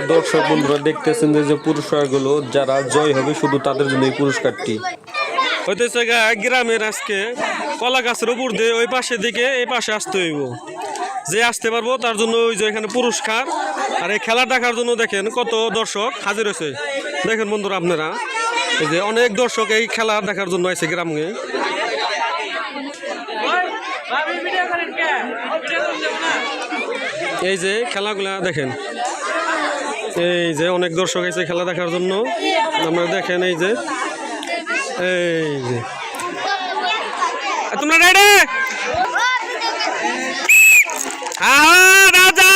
দর্শক বন্ধুরা দেখতেছেন যে যে পুরস্কারগুলো যারা জয় হবে শুধু তাদের জন্য এই পুরস্কারটি। হইতেছে গ্রামের আজকে কলা গাছের উপর দিয়ে ওই পাশে দিকে এই পাশে আসতে হইব। যে আসতে পারব, তার জন্য ওই যে এখানে পুরস্কার। আর এই খেলা দেখার জন্য দেখেন কত দর্শক হাজির হয়েছে। দেখেন বন্ধুরা আপনারা, এই যে অনেক দর্শক এই খেলা দেখার জন্য আছে গ্রামে। এই যে খেলাগুলা দেখেন এই যে অনেক দর্শক এসে খেলা দেখার জন্য। আপনারা দেখেন এই যে। এই যে। তোমরা রেডি রাজা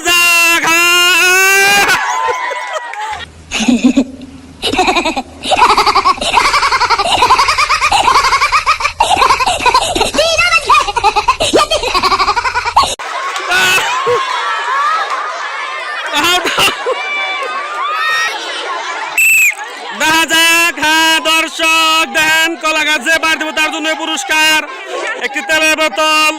যাক হ্যাঁ দর্শক দেন কলা গাছে দেবো তার জন্য পুরস্কার একটি তেলের বোতল।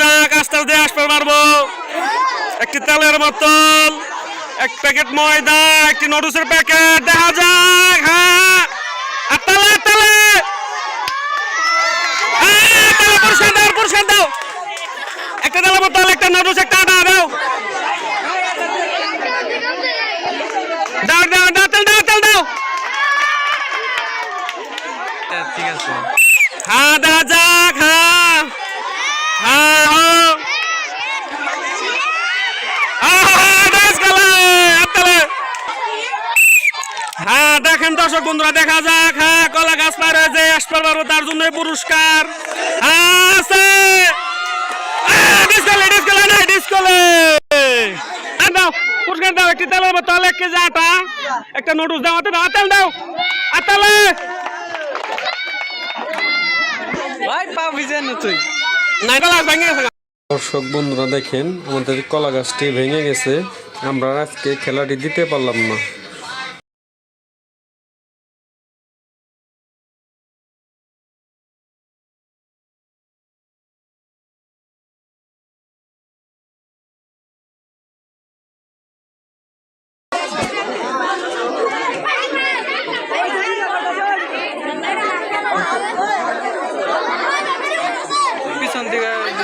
যাক আস্তে একটি তেলের বোতল এক প্যাকেট ময়দা একটি নুডলসের প্যাকেট দেখা যাক হ্যাঁ আর তেলে তেলে হ্যাঁ, তেলে পুরস্কার দাও পুরস্কার দাও একটা তেলের বোতল একটা নুডলস একটা আটা দাও দাও দাও দাও তেল দাও তেল দাও ঠিক আছে হ্যাঁ দেখা যাক হ্যাঁ হ্যাঁ হ্যাঁ দেখেন দর্শক বন্ধুরা, দেখা যাক হ্যাঁ কলা গাছ পার হয়েছে আসতে পারব তার জন্য পুরস্কার। আছে। পুরস্কার দাও, একটি তেলের বোতল একটা নুডলস দাও, হাতে দাও আর তেল দাও পা ভিজে না তুই। নাইটা লাগ ভেঙে গেছে দর্শক বন্ধুরা দেখেন আমাদের কলা গাছটি ভেঙে গেছে। আমরা আজকে খেলাটি দিতে পারলাম না।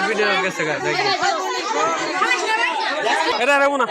ভিডিও গেছে গা দেখি। এটা রেবো না।